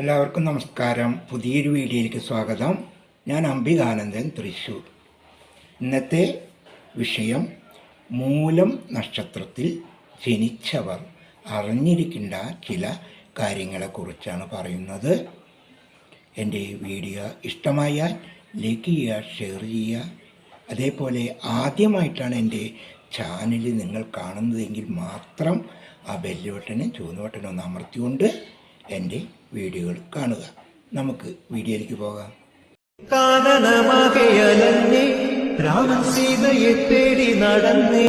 എല്ലാവർക്കും നമസ്കാരം. പുതിയൊരു വീഡിയോയിലേക്ക് സ്വാഗതം. ഞാൻ അംബികാനന്ദൻ തൃശൂർ. ഇന്നത്തെ വിഷയം മൂലം നക്ഷത്രത്തിൽ ജനിച്ചവർ അറിഞ്ഞിരിക്കേണ്ട ചില കാര്യങ്ങളെക്കുറിച്ചാണ് പറയുന്നത്. എന്റെ വീഡിയോ ഇഷ്ടമായാൽ ലൈക്ക് ചെയ്യുക ഷെയർ ചെയ്യുക. അതേപോലെ ആദ്യമായിട്ടാണ് എന്റെ ചാനൽ നിങ്ങൾ കാണുന്നതെങ്കിൽ മാത്രം ആ ബെല്ല് ബട്ടനും ചുവന്ന ബട്ടനും ഒന്ന് അമർത്തിക്കൊണ്ട് എന്റെ വീഡിയോകൾ കാണുക. നമുക്ക് വീഡിയോയിലേക്ക് പോകാം. കാനനമകയലന്നേ രാമൻ സീതയെ തേടി നടന്നേ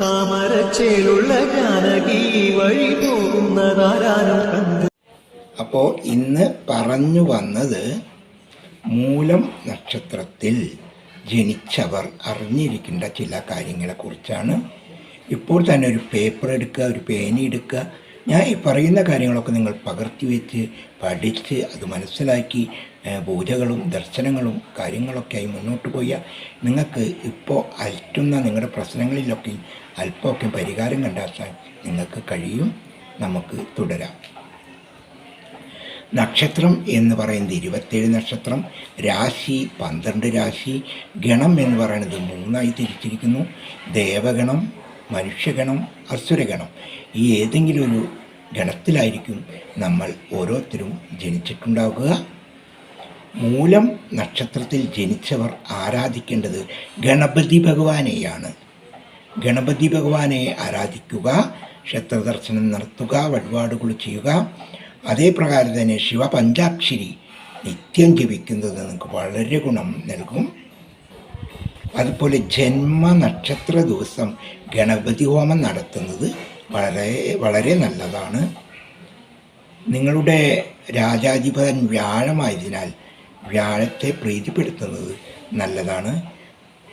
താമരച്ചേലുള്ള ജാനകി വഴി പോകുന്നതാരാനും കണ്ടു. അപ്പോൾ ഇന്ന് പറഞ്ഞു വന്നത് മൂലം നക്ഷത്രത്തിൽ ജനിച്ചവർ അറിഞ്ഞിരിക്കേണ്ട ചില കാര്യങ്ങളെക്കുറിച്ചാണ്. ഇപ്പോൾ തന്നെ ഒരു പേപ്പർ എടുക്കുക ഒരു പേന എടുക്കുക ഞാൻ ഈ പറയുന്ന കാര്യങ്ങളൊക്കെ നിങ്ങൾ പകർത്തി വെച്ച് പഠിച്ച് അത് മനസ്സിലാക്കി പൂജകളും ദർശനങ്ങളും കാര്യങ്ങളൊക്കെയായി മുന്നോട്ട് പോയാൽ നിങ്ങൾക്ക് ഇപ്പോൾ അയറ്റുന്ന നിങ്ങളുടെ പ്രശ്നങ്ങളിലൊക്കെ അല്പമൊക്കെ പരിഹാരം കണ്ടെത്താൻ നിങ്ങൾക്ക് കഴിയും നമുക്ക് തുടരാം. നക്ഷത്രം എന്ന് പറയുന്നത് ഇരുപത്തേഴ് നക്ഷത്രം രാശി പന്ത്രണ്ട് രാശി ഗണം എന്ന് പറയുന്നത് മൂന്നായി തിരിച്ചിരിക്കുന്നു ദേവഗണം മനുഷ്യഗണം അസുരഗണം ഈ ഏതെങ്കിലും ഒരു ഗണത്തിലായിരിക്കും നമ്മൾ ഓരോരുത്തരും ജനിച്ചിട്ടുണ്ടാവുക. മൂലം നക്ഷത്രത്തിൽ ജനിച്ചവർ ആരാധിക്കേണ്ടത് ഗണപതി ഭഗവാനെയാണ്. ഗണപതി ഭഗവാനെ ആരാധിക്കുക ക്ഷേത്രദർശനം നടത്തുക വഴിപാടുകൾ ചെയ്യുക. അതേ പ്രകാരം തന്നെ ശിവപഞ്ചാക്ഷരി നിത്യം ജപിക്കുന്നത് നിങ്ങൾക്ക് വളരെ ഗുണം നൽകും. അതുപോലെ ജന്മനക്ഷത്ര ദിവസം ഗണപതി ഹോമം നടത്തുന്നത് വളരെ വളരെ നല്ലതാണ്. നിങ്ങളുടെ രാജാധിപതൻ വ്യാഴമായതിനാൽ വ്യാഴത്തെ പ്രീതിപ്പെടുത്തുന്നത് നല്ലതാണ്.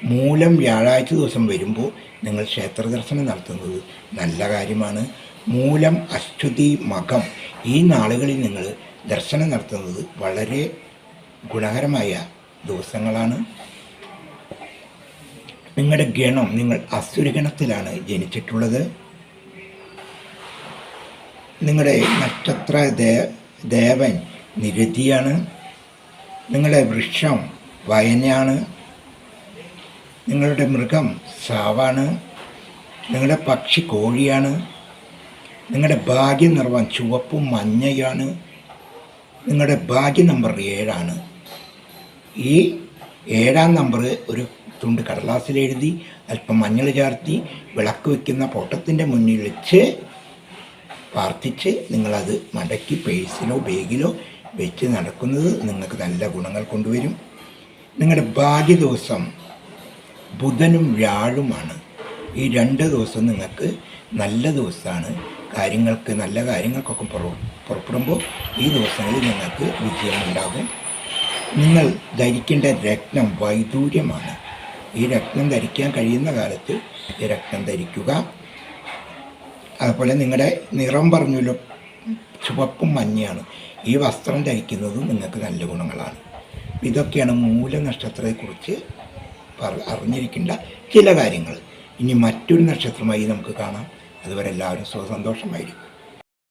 മൂലം വ്യാഴാഴ്ച ദിവസം വരുമ്പോൾ നിങ്ങൾ ക്ഷേത്ര ദർശനം നടത്തുന്നത് നല്ല കാര്യമാണ്. മൂലം അശ്വതി മകം ഈ നാളുകളിൽ നിങ്ങൾ ദർശനം നടത്തുന്നത് വളരെ ഗുണകരമായ ദിവസങ്ങളാണ്. നിങ്ങളുടെ ഗണം നിങ്ങൾ അസുരഗണത്തിലാണ് ജനിച്ചിട്ടുള്ളത്. നിങ്ങളുടെ നക്ഷത്ര ദേവൻ നിരതിയാണ്. നിങ്ങളുടെ വൃക്ഷം വയനയാണ് നിങ്ങളുടെ മൃഗം സാവാണ്. നിങ്ങളുടെ പക്ഷി കോഴിയാണ്. നിങ്ങളുടെ ഭാഗ്യ നിറവം ചുവപ്പും മഞ്ഞയാണ്. നിങ്ങളുടെ ഭാഗ്യ നമ്പർ ഏഴാണ്. ഈ ഏഴാം നമ്പർ ഒരു തുണ്ട് കടലാസിൽ എഴുതി അല്പം മഞ്ഞൾ ചേർത്തി വിളക്ക് വയ്ക്കുന്ന പൊട്ടത്തിന്റെ മുന്നിൽ വെച്ച് പ്രാർത്ഥിച്ച് നിങ്ങളത് മടക്കി പേഴ്സിലോ ബാഗിലോ വെച്ച് നടക്കുന്നത് നിങ്ങൾക്ക് നല്ല ഗുണങ്ങൾ കൊണ്ടുവരും. നിങ്ങളുടെ ഭാഗ്യ ദിവസം ബുധനും വ്യാഴുമാണ്. ഈ രണ്ട് ദിവസം നിങ്ങൾക്ക് നല്ല ദിവസമാണ്. കാര്യങ്ങൾക്ക് നല്ല കാര്യങ്ങൾക്കൊക്കെ പുറ പുറപ്പെടുമ്പോൾ ഈ ദിവസങ്ങളിൽ നിങ്ങൾക്ക് വിജയമുണ്ടാകും. നിങ്ങൾ ധരിക്കേണ്ട രത്നം വൈദൂര്യമാണ്. ഈ രക്തം ധരിക്കാൻ കഴിയുന്ന കാലത്ത് രത്നം ധരിക്കുക. അതുപോലെ നിങ്ങളുടെ നിറം പറഞ്ഞല്ലോ ചുവപ്പും മഞ്ഞയാണ്. ഈ വസ്ത്രം ധരിക്കുന്നത് നിങ്ങൾക്ക് നല്ല ഗുണങ്ങളാണ്. ഇതൊക്കെയാണ് മൂലനക്ഷത്രത്തെക്കുറിച്ച് പറ അറിഞ്ഞിരിക്കേണ്ട ചില കാര്യങ്ങൾ. ഇനി മറ്റൊരു നക്ഷത്രമായി നമുക്ക് കാണാം. അതുവരെ എല്ലാവരും സുഖസന്തോഷമായിരിക്കും.